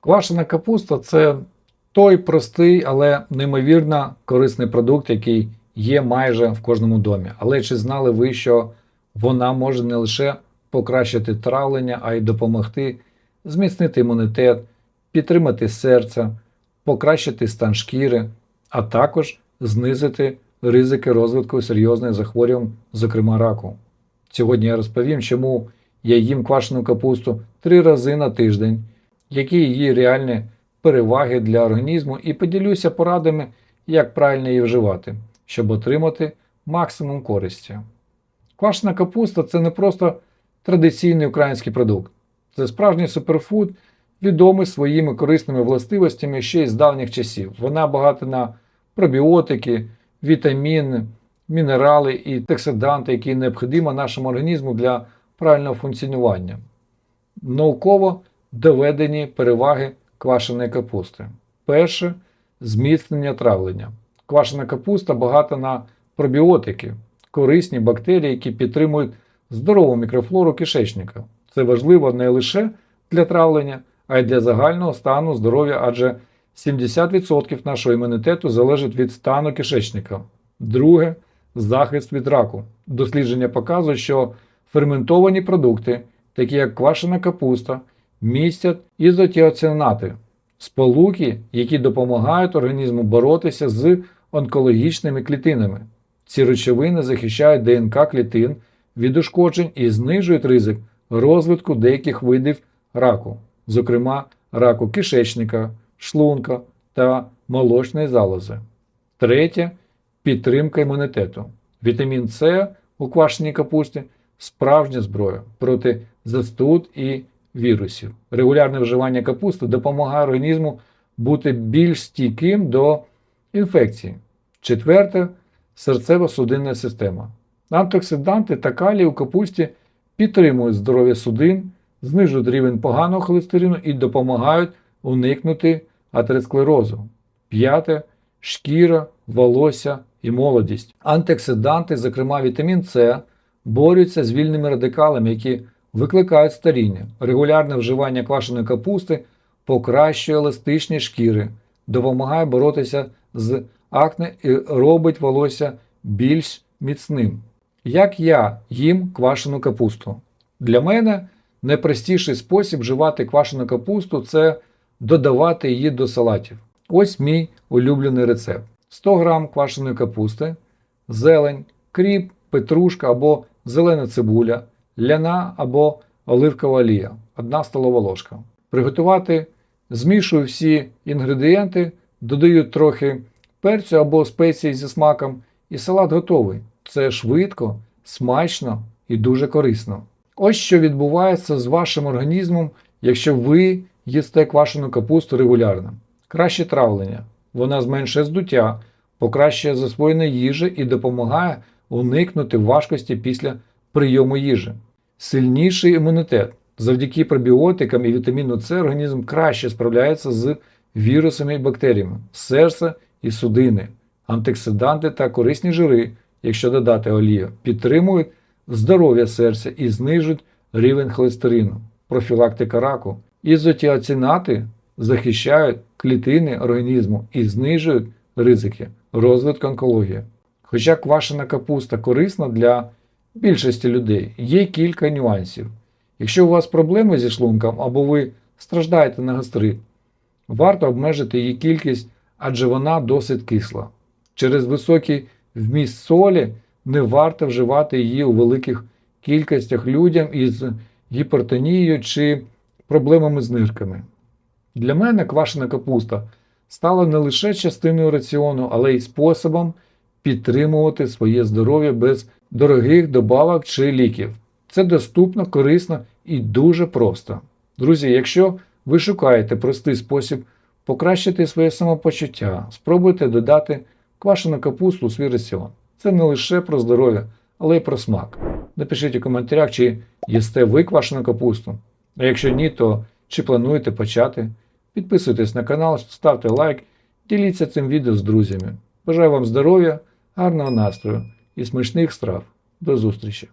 Квашена капуста це той простий, але неймовірно корисний продукт, який є майже в кожному домі. Але чи знали ви, що вона може не лише покращити травлення, а й допомогти зміцнити імунітет, підтримати серце, покращити стан шкіри, а також знизити ризики розвитку серйозних захворювань, зокрема раку. Сьогодні я розповім, чому я їм квашену капусту три рази на тиждень, які її реальні переваги для організму, і поділюся порадами, як правильно її вживати, щоб отримати максимум користі. Квашена капуста це не просто традиційний український продукт, це справжній суперфуд, відомий своїми корисними властивостями ще й з давніх часів. Вона багата на пробіотики, вітаміни, мінерали і токсиданти, які необхідні нашому організму для правильного функціонування. Науково доведені переваги квашеної капусти. Перше зміцнення травлення. Квашена капуста багата на пробіотики, корисні бактерії, які підтримують здорову мікрофлору кишечника. Це важливо не лише для травлення, а й для загального стану здоров'я, адже 70% нашого імунітету залежить від стану кишечника. Друге захист від раку. Дослідження показують, що ферментовані продукти, такі як квашена капуста, містять ізотіоцинати – сполуки, які допомагають організму боротися з онкологічними клітинами. Ці речовини захищають ДНК клітин від ушкоджень і знижують ризик розвитку деяких видів раку, зокрема раку кишечника, шлунка та молочної залози. Третє підтримка імунітету. Вітамін С у квашеній капусті справжня зброя проти застуд і вірусів. Регулярне вживання капусти допомагає організму бути більш стійким до інфекції. Четверте серцево-судинна система. Антиоксиданти та калій у капусті підтримують здоров'я судин, знижують рівень поганого холестерину і допомагають уникнути атеросклерозу. П'яте шкіра, волосся і молодість. Антиоксиданти, зокрема вітамін С, борються з вільними радикалами, які викликають старіння. Регулярне вживання квашеної капусти покращує еластичність шкіри, допомагає боротися з акне і робить волосся більш міцним. Як я їм квашену капусту? Для мене найпростіший спосіб вживати квашену капусту це додавати її до салатів. Ось мій улюблений рецепт: 100 г квашеної капусти, зелень, кріп, петрушка або зелена цибуля, ляна або оливкова олія, 1 столова ложка. Приготувати змішую всі інгредієнти, додаю трохи перцю або спеції зі смаком, і салат готовий. Це швидко, смачно і дуже корисно. Ось що відбувається з вашим організмом, якщо ви їсте квашену капусту регулярно. Краще травлення. Вона зменшує здуття, покращує засвоєння їжі і допомагає уникнути важкості після прийому їжі. Сильніший імунітет. Завдяки пробіотикам і вітаміну С організм краще справляється з вірусами і бактеріями, серце і судини, антиоксиданти та корисні жири, якщо додати олію, підтримують здоров'я серця і знижують рівень холестерину, профілактика раку. Ізотіацинати захищають клітини організму і знижують ризики розвитку онкології. Хоча квашена капуста корисна для більшості людей, є кілька нюансів. Якщо у вас проблеми зі шлунком або ви страждаєте на гастрит, варто обмежити її кількість, адже вона досить кисла. Через високий вміст солі не варто вживати її у великих кількостях людям із гіпертонією чи проблемами з нирками. Для мене квашена капуста стала не лише частиною раціону, але й способом підтримувати своє здоров'я без дорогих добавок чи ліків. Це доступно, корисно і дуже просто. Друзі, якщо ви шукаєте простий спосіб покращити своє самопочуття, спробуйте додати квашену капусту у свій раціон. Це не лише про здоров'я, але й про смак. Напишіть у коментарях, чи їсте ви квашену капусту. А якщо ні, то чи плануєте почати? Підписуйтесь на канал, ставте лайк, діліться цим відео з друзями. Бажаю вам здоров'я, гарного настрою і смачних страв. До зустрічі!